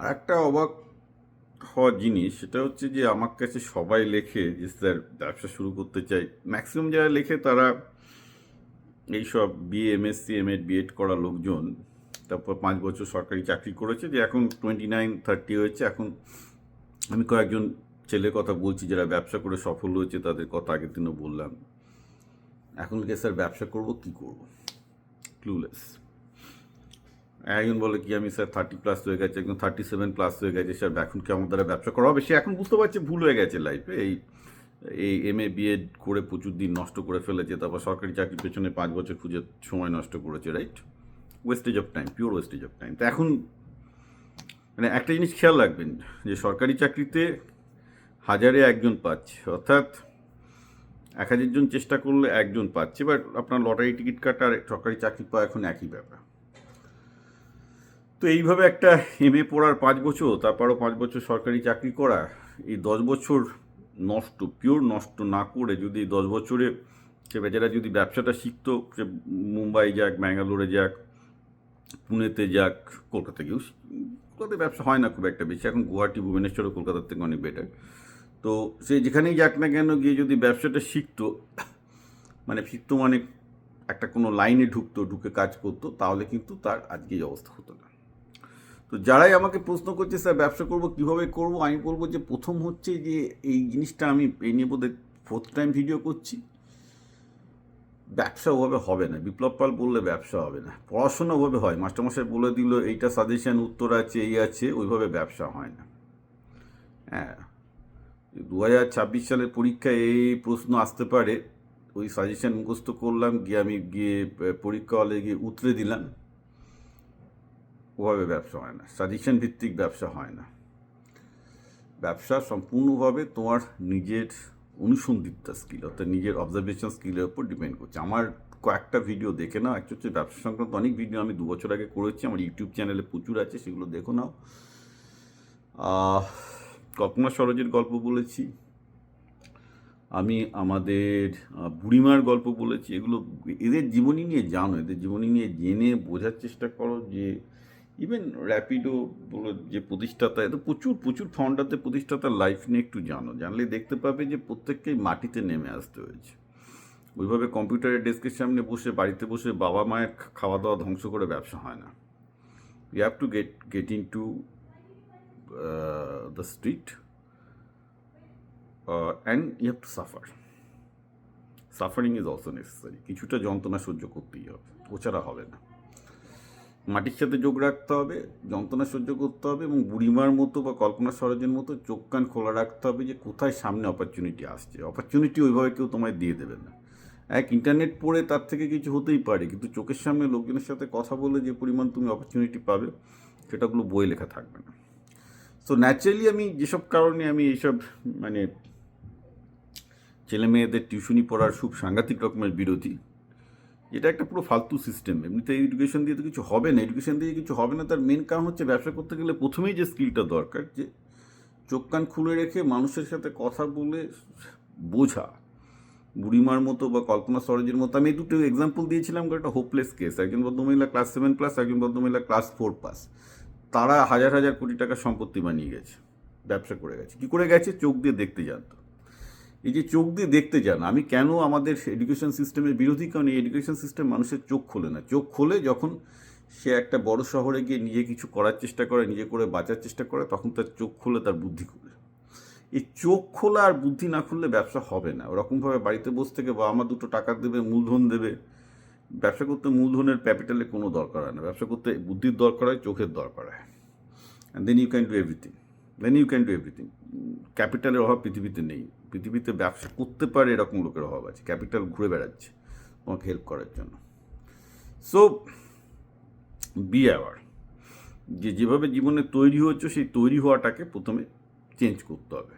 আর একটা অবাক হওয়ার জিনিস, সেটা হচ্ছে যে আমার কাছে সবাই লেখে যে, স্যার, ব্যবসা শুরু করতে চাই। ম্যাক্সিমাম যারা লেখে তারা এইসব বিএ এমএসসি এমএড বিএড করা লোকজন। তারপর পাঁচ বছর সরকারি চাকরি করেছে যে, এখন টোয়েন্টি নাইন থার্টি হয়েছে। এখন আমি কয়েকজন ছেলের কথা বলছি যারা ব্যবসা করে সফল হয়েছে, তাদের কথা আগের দিনও বললাম। এখন স্যার ব্যবসা করব, কি করব? ক্লুলেস একজন বলে কি আমি, স্যার থার্টি প্লাস হয়ে গেছে একজন থার্টি সেভেন প্লাস হয়ে গেছে, স্যার এখন কি আমার দ্বারা ব্যবসা করা হবে? সে এখন বুঝতে পারছে ভুল হয়ে গেছে লাইফে এই এই এম এ বিএড করে প্রচুর দিন নষ্ট করে ফেলেছে, তারপর সরকারি চাকরির পেছনে পাঁচ বছর খুঁজে সময় নষ্ট করেছে right wastage of time pure wastage of time তো এখন মানে একটা জিনিস খেয়াল রাখবেন, যে সরকারি চাকরিতে হাজারে একজন পাচ্ছে, অর্থাৎ এক হাজার জন চেষ্টা করলে একজন পাচ্ছে বাট আপনার লটারি টিকিট কাটা আর সরকারি চাকরি পাওয়া এখন একই ব্যাপার। তো এইভাবে একটা এম এ পড়ার পাঁচ বছর, তারপরও পাঁচ বছর সরকারি চাকরি করা, এই দশ বছর নষ্ট পিওর নষ্ট না করে যদি দশ বছরে সে বেচারা যদি ব্যবসাটা শিখতো, সে মুম্বাই যাক, ব্যাঙ্গালোরে যাক, পুনেতে যাক, কলকাতা গিয়েও কলকাতায় ব্যবসা হয় না খুব একটা বেশি, এখন গুয়াহাটি, ভুবনেশ্বরও কলকাতার থেকে অনেক বেটার তো সে যেখানেই যাক না কেন গিয়ে যদি ব্যবসাটা শিখতো মানে শিখতো মানে একটা কোনো লাইনে ঢুকতো, ঢুকে কাজ করতো, তাহলে কিন্তু তার আজকে অবস্থা হতো না। তো যারাই আমাকে প্রশ্ন করছে, স্যার, ব্যবসা করব, কীভাবে করব? আমি বলব যে, প্রথম হচ্ছে যে, এই জিনিসটা আমি এই নিয়ে বোধহয় ফোর্থ টাইম ভিডিও করছি। ব্যবসা ওভাবে হবে না। বিপ্লব পাল বললে ব্যবসা হবে না। পড়াশোনা ওভাবে হয়। মাস্টারমশাই বলে দিল, এইটা সাজেশন উত্তর আছে, এই আছে। ওইভাবে ব্যবসা হয় না। হ্যাঁ। দু হাজার ছাব্বিশ সালের পরীক্ষায় এই প্রশ্ন আসতে পারে। ওই সাজেশন মুখস্থ করলাম, গিয়ে আমি গিয়ে পরীক্ষা হলে গিয়ে উতরে দিলাম। ওভাবে ব্যবসা হয় না সাজেশন ভিত্তিক ব্যবসা হয় না। ব্যবসা সম্পূর্ণভাবে তোমার নিজের অনুসন্ধিতা স্কিল অর্থাৎ নিজের অবজারভেশন স্কিলের উপর ডিপেন্ড করছে। আমার কয়েকটা ভিডিও দেখে নাও অ্যাকচুয়ালি হচ্ছে ব্যবসা সংক্রান্ত অনেক ভিডিও আমি দু বছর আগে করেছি, আমার ইউটিউব চ্যানেলে প্রচুর আছে, সেগুলো দেখো নাও। কল্পনা সরোজের গল্প বলেছি। আমি আমাদের বুড়িমার গল্প বলেছি। এগুলো, এদের জীবনী নিয়ে জানো, এদের জীবনী নিয়ে জেনে বোঝার চেষ্টা করো যে ইভেন র্যাপিডো যে প্রতিষ্ঠাতা এত প্রচুর প্রচুর ফাউন্ডারদের প্রতিষ্ঠাতার লাইফ নিয়ে একটু জানো। জানলে দেখতে পাবে যে প্রত্যেককেই মাটিতে নেমে আসতে হয়েছে। ওইভাবে কম্পিউটারের ডেস্কের সামনে বসে, বাড়িতে বসে বাবা মায়ের খাওয়া দাওয়া ধ্বংস করে ব্যবসা হয় না। You have to get get into the street and you have to suffer suffering is also necessary কিছুটা যন্ত্রণা সহ্য করতেই হবে। ওছাড়া হবে না। মাটির সাথে যোগ রাখতে হবে, যন্ত্রণা সহ্য করতে হবে এবং বুড়িমার মতো বা কল্পনা সরোজের মতো চোখ কান খোলা রাখতে হবে যে কোথায় সামনে অপরচুনিটি আসছে। অপরচুনিটি ওইভাবে কেউ তোমায় দিয়ে দেবে না। এক ইন্টারনেট পড়ে তার থেকে কিছু হতেই পারে, কিন্তু চোখের সামনে লোকজনের সাথে কথা বলে যে পরিমাণ তুমি অপরচুনিটি পাবে, সেটাগুলো বই লেখা থাকবে না। সো ন্যাচারালি আমি যেসব কারণে আমি এইসব মানে ছেলে মেয়েদের টিউশনি পড়ার খুব সাংঘাতিক রকমের বিরোধী এটা একটা পুরো ফালতু সিস্টেম এমনিতে এডুকেশন দিয়ে তো কিছু হবে না। এডুকেশন দিয়ে কিছু হবে না। তার মেন কারণ হচ্ছে ব্যবসা করতে গেলে প্রথমেই যে স্কিলটা দরকার, যে চোখ কান খুলে রেখে মানুষের সাথে কথা বলে বোঝা। বুড়িমার মতো বা কল্পনা সরোজের মতো। আমি দুটো এক্সাম্পল দিয়েছিলাম একটা হোপলেস কেস একজন ভদ্রমহিলা ক্লাস সেভেন প্লাস একজন ভদ্রমহিলা ক্লাস ফোর পাস তারা হাজার হাজার কোটি টাকার সম্পত্তি বানিয়ে গেছে। ব্যবসা করে গেছে। কী করে গেছে? চোখ দিয়ে দেখতে জানতো। এই যে চোখ দিয়ে দেখতে যান, আমি কেন আমাদের এডুকেশন সিস্টেমের বিরোধী? কারণ এই এডুকেশন সিস্টেম মানুষের চোখ খোলে না। চোখ খোলে যখন সে একটা বড় শহরে গিয়ে নিজে কিছু করার চেষ্টা করে, নিজে করে বাঁচার চেষ্টা করে, তখন তার চোখ খোলে, তার বুদ্ধি খোলে। এই চোখ খোলা আর বুদ্ধি না খুললে ব্যবসা হবে না। ওরকমভাবে বাড়িতে বসে থেকে বাবা মা দুটো টাকা দেবে, মূলধন দেবে। ব্যবসা করতে মূলধনের ক্যাপিটালে কোনো দরকার হয় না। ব্যবসা করতে বুদ্ধির দরকার হয়, চোখের দরকার হয়। And then you can do everything then you can do everything ক্যাপিটালের অভাব পৃথিবীতে নেই। পৃথিবীতে ব্যবসা করতে পারে এরকম লোকের অভাব আছে। ক্যাপিটাল ঘুরে বেড়াচ্ছে তোমাকে হেল্প করার জন্য। সো বি অ্যাওয়ার যে যেভাবে জীবনে তৈরি হচ্ছে সেই তৈরি হওয়াটাকে প্রথমে চেঞ্জ করতে হবে।